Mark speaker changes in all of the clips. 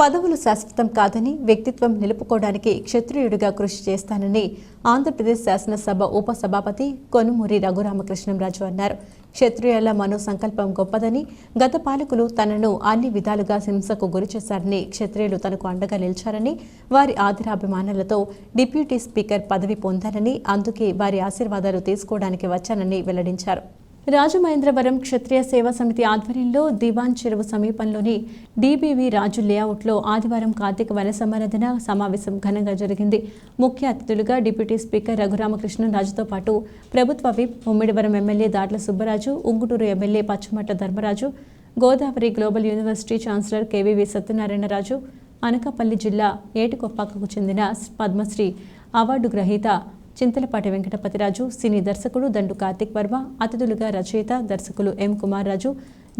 Speaker 1: పదవులు శాశ్వతం కాదని వ్యక్తిత్వం నిలుపుకోవడానికి క్షత్రియుడిగా కృషి చేస్తానని ఆంధ్రప్రదేశ్ శాసనసభ ఉపసభాపతి కొనుమూరి రఘురామకృష్ణంరాజు అన్నారు. క్షత్రియుల మనో సంకల్పం గొప్పదని గత పాలకులు తనను అన్ని విధాలుగా హింసకు గురిచేశారని క్షత్రియులు తనకు అండగా నిలిచారని వారి ఆదిరాభిమానులతో డిప్యూటీ స్పీకర్ పదవి పొందారని అందుకే వారి ఆశీర్వాదాలు తీసుకోవడానికి వచ్చానని వెల్లడించారు. రాజమహేంద్రవరం క్షత్రియ సేవా సమితి ఆధ్వర్యంలో దివాన్ చెరువు సమీపంలోని డీబీవీ రాజు లేఅవుట్లో ఆదివారం కార్తీక వన సమావేశం ఘనంగా జరిగింది. ముఖ్య అతిథులుగా డిప్యూటీ స్పీకర్ రఘురామకృష్ణన్ రాజుతో పాటు ప్రభుత్వ whip Ummidivaram MLA Datla Subbaraju Unguturu MLA Pachchamatta Dharmaraju Godavari global university chancellor KVV Satyanarayanaraju Anakapalli జిల్లా ఏటికొప్పాకకు చెందిన పద్మశ్రీ అవార్డు గ్రహీత చింతలపాటి వెంకటపతిరాజు సినీ దర్శకుడు దండు కార్తిక్ వర్మ అతిథులుగా రచయిత దర్శకులు ఎం కుమార్ రాజు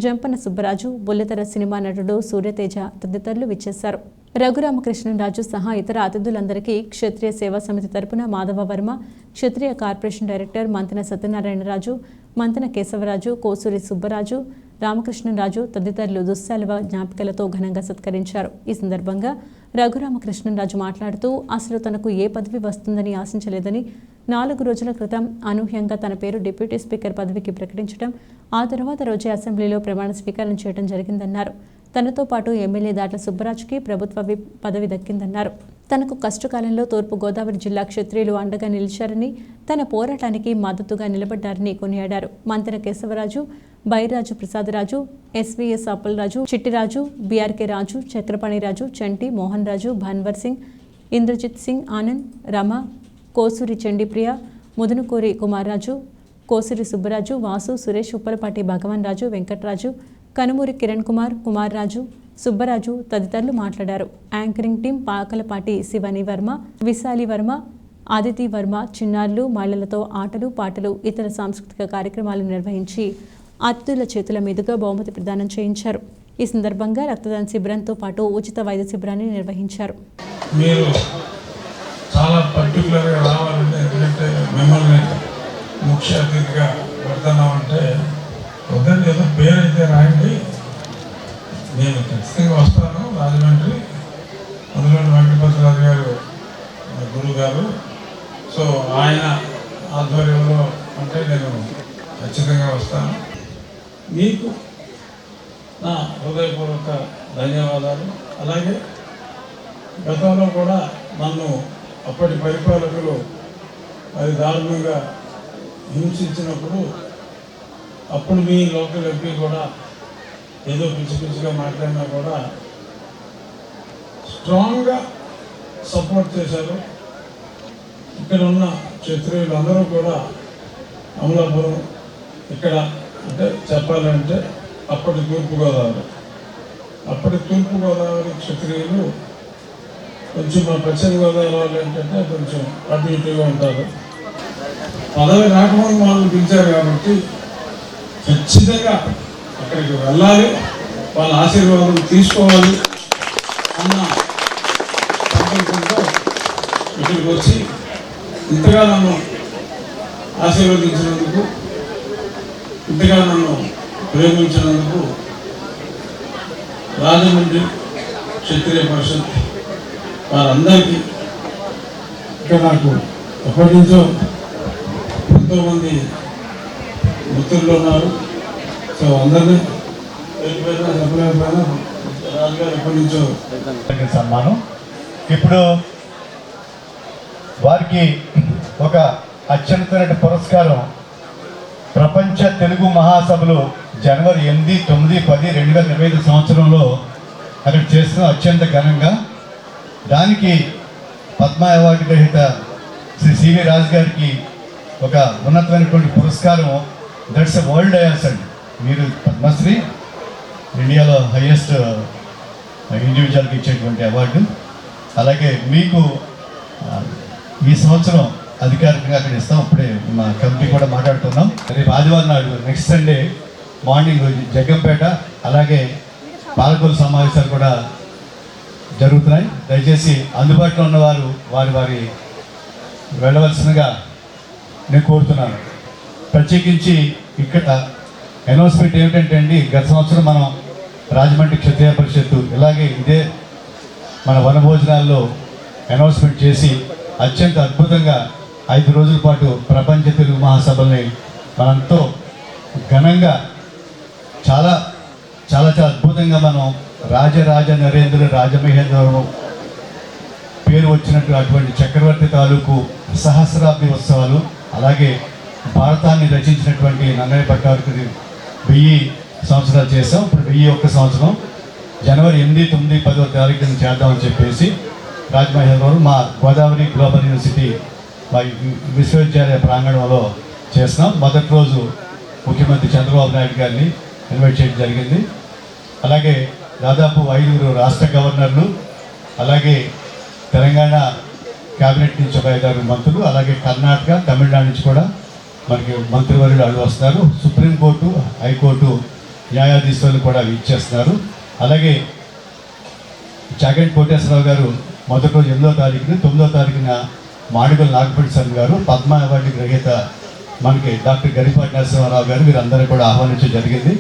Speaker 1: జంపన సుబ్బరాజు బుల్లెతెర సినిమా నటుడు సూర్యతేజ తదితరులు విచ్చేశారు. రఘురామకృష్ణరాజు సహా ఇతర అతిథులందరికీ క్షత్రియ సేవా సమితి తరపున మాధవ వర్మ క్షత్రియ కార్పొరేషన్ డైరెక్టర్ మంతెన సత్యనారాయణరాజు మంతెన కేశవరాజు కోసూరి సుబ్బరాజు రామకృష్ణరాజు తదితరులు దుస్సాలువ జ్ఞాపికలతో ఘనంగా సత్కరించారు. ఈ సందర్భంగా రఘురామకృష్ణరాజు మాట్లాడుతూ అసలు తనకు ఏ పదవి వస్తుందని ఆశించలేదని నాలుగు రోజుల క్రితం అనూహ్యంగా తన పేరు డిప్యూటీ స్పీకర్ పదవికి ప్రకటించడం ఆ తర్వాత రోజే అసెంబ్లీలో ప్రమాణ స్వీకారం చేయడం జరిగిందన్నారు. తనతో పాటు ఎమ్మెల్యే దాట్ల సుబ్బరాజుకి ప్రభుత్వ విప్ పదవి దక్కిందన్నారు. తనకు కష్టకాలంలో తూర్పు గోదావరి జిల్లా క్షత్రియులు అండగా నిలిచారని తన పోరాటానికి మద్దతుగా నిలబడ్డారని కొనియాడారు. మంతెన కేశవరాజు బైరాజు ప్రసాదరాజు ఎస్వీఎస్ అప్పలరాజు చిట్టిరాజు బీఆర్కే రాజు చక్రపాణి రాజు చంటి మోహన్ రాజు భన్వర్ సింగ్ ఇంద్రజిత్ సింగ్ ఆనంద్ రమ కోసూరి చండిప్రియ ముదునుకూరి కుమార్రాజు కోసిరి సుబ్బరాజు వాసు సురేష్ ఉప్పలపాటి భగవాన్ రాజు వెంకట్రాజు కనుమూరి కిరణ్ కుమార్ కుమార్ రాజు సుబ్బరాజు తదితరులు మాట్లాడారు. యాంకరింగ్ టీం పాకలపాటి శివని వర్మ విశాలి వర్మ ఆదితి వర్మ చిన్నారులు మహిళలతో ఆటలు పాటలు ఇతర సాంస్కృతిక కార్యక్రమాలు నిర్వహించి అతిథుల చేతుల మీదుగా బహుమతి ప్రదానం చేయించారు. ఈ సందర్భంగా రక్తదాన శిబిరంతో పాటు ఉచిత వైద్య శిబిరాన్ని నిర్వహించారు.
Speaker 2: మీరు చాలా పర్టికులర్గా రావాలంటే ఎందుకంటే మిమ్మల్ని ముఖ్య అతిథిగా పెడుతున్నామంటే వద్దండి ఏదో పేరు అయితే రాయండి. నేను ఖచ్చితంగా వస్తాను రాజమండ్రి అందులో వెంకటపతిరాజు గారు మా గురువు గారు సో ఆయన ఆధ్వర్యంలో అంటే నేను ఖచ్చితంగా వస్తాను మీకు నా హృదయపూర్వక ధన్యవాదాలు. అలాగే గతంలో కూడా నన్ను అప్పటి పరిపాలకులు అది దారుణంగా హింసించినప్పుడు అప్పుడు మీ లోకల్ ఎంపీ కూడా ఏదో పిచ్చి పిచ్చిగా మాట్లాడినా కూడా స్ట్రాంగ్గా సపోర్ట్ చేశారు. ఇక్కడ ఉన్న క్షత్రియులందరూ కూడా అమలాపురం ఇక్కడ అంటే చెప్పాలంటే అప్పటి తూర్పుగోదావరి. అప్పటి తూర్పుగోదావరి క్షత్రియులు కొంచెం మా పశ్చిమ గోదావరి వాళ్ళు ఏంటంటే కొంచెం అటు ఇటుగా ఉంటారు. పదవి రాకముందు వాళ్ళు పిలిచారు కాబట్టి ఖచ్చితంగా అక్కడికి వెళ్ళాలి. వాళ్ళ ఆశీర్వాదం తీసుకోవాలి అన్న సంకల్పంతో ఇక్కడికి వచ్చి ఇంతగా నన్ను ఆశీర్వదించినందుకు ఇంతగా నన్ను ప్రేమించినందుకు రాజమండ్రి క్షత్రియ పరిషత్ వారందరికీ ఇంకా నాకు ఎప్పటి నుంచో ఎంతోమంది మిత్రులు ఉన్నారు. సో అందరినీ వెళ్ళిపోయినా చెప్పలేకపోయినా రాజుగారు ఎప్పటి నుంచో
Speaker 3: సన్మానం. ఇప్పుడు వారికి ఒక అత్యంత పురస్కారం ప్రపంచ తెలుగు మహాసభలో జనవరి ఎనిమిది తొమ్మిది పది రెండు వేల ఇరవై ఐదు సంవత్సరంలో అక్కడ చేస్తున్న అత్యంత ఘనంగా. దానికి పద్మ అవార్డు గ్రహీత శ్రీ సివి రాజు గారికి ఒక ఉన్నతమైనటువంటి పురస్కారం దట్స్ ఎ వరల్డ్ అయార్స్ అండి మీరు పద్మశ్రీ ఇండియాలో హయ్యెస్ట్ ఇండివిజువల్కి ఇచ్చేటువంటి అవార్డు. అలాగే మీకు ఈ సంవత్సరం అధికారికంగా అక్కడ ఇస్తాం. అప్పుడే మా కమిటీ కూడా మాట్లాడుతున్నాం. రేపు ఆదివారం నాడు నెక్స్ట్ సండే మార్నింగ్ జగ్గంపేట అలాగే పాలకొల్లు సమావేశాలు కూడా జరుగుతున్నాయి. దయచేసి అందుబాటులో ఉన్నవారు వారి వారి వెళ్ళవలసినగా నేను కోరుతున్నాను. ప్రత్యేకించి ఇక్కడ అనౌన్స్మెంట్ ఏమిటంటే అండి గత సంవత్సరం మనం రాజమండ్రి క్షత్రియ పరిషత్తు ఇలాగే ఇదే మన వనభోజనాల్లో అనౌన్స్మెంట్ చేసి అత్యంత అద్భుతంగా ఐదు రోజుల పాటు ప్రపంచ తెలుగు మహాసభల్ని మనంతో ఘనంగా చాలా చాలా చాలా అద్భుతంగా మనం రాజరాజ నరేంద్ర రాజమహేంద్రవరం పేరు వచ్చినట్టు అటువంటి చక్రవర్తి తాలూకు సహస్రాబ్ది ఉత్సవాలు అలాగే భారతాన్ని రచించినటువంటి నన్నయ్య పట్టాభికి వెయ్యి సంవత్సరాలు చేసాం ఇప్పుడు వెయ్యి ఒక్క సంవత్సరం. జనవరి ఎనిమిది తొమ్మిది పదో తారీఖున చేద్దామని చెప్పేసి రాజమహేంద్రవరం మా గోదావరి గ్లోబల్ యూనివర్సిటీ విశ్వవిద్యాలయ ప్రాంగణంలో చేస్తున్నాం. మొదటి రోజు ముఖ్యమంత్రి చంద్రబాబు నాయుడు గారిని ఇన్వైట్ చేయడం జరిగింది. అలాగే దాదాపు ఐదుగురు రాష్ట్ర గవర్నర్లు అలాగే తెలంగాణ కేబినెట్ నుంచి ఒక ఐదారు మంత్రులు అలాగే కర్ణాటక తమిళనాడు నుంచి కూడా మనకి మంత్రివర్యులు అడుగు వస్తున్నారు. సుప్రీంకోర్టు హైకోర్టు న్యాయాధీశులు కూడా ఇచ్చేస్తున్నారు అలాగే చాగంటి కోటేశ్వరరావు గారు మొదటి రోజు ఎనిమిదో తారీఖున తొమ్మిదో తారీఖున మాడిగల్ నాగపల్లి సార్ గారు పద్మ అవార్డు గ్రహీత మనకి డాక్టర్ గరిపాటి నరసింహారావు గారు వీరందరూ కూడా ఆహ్వానించడం జరిగింది.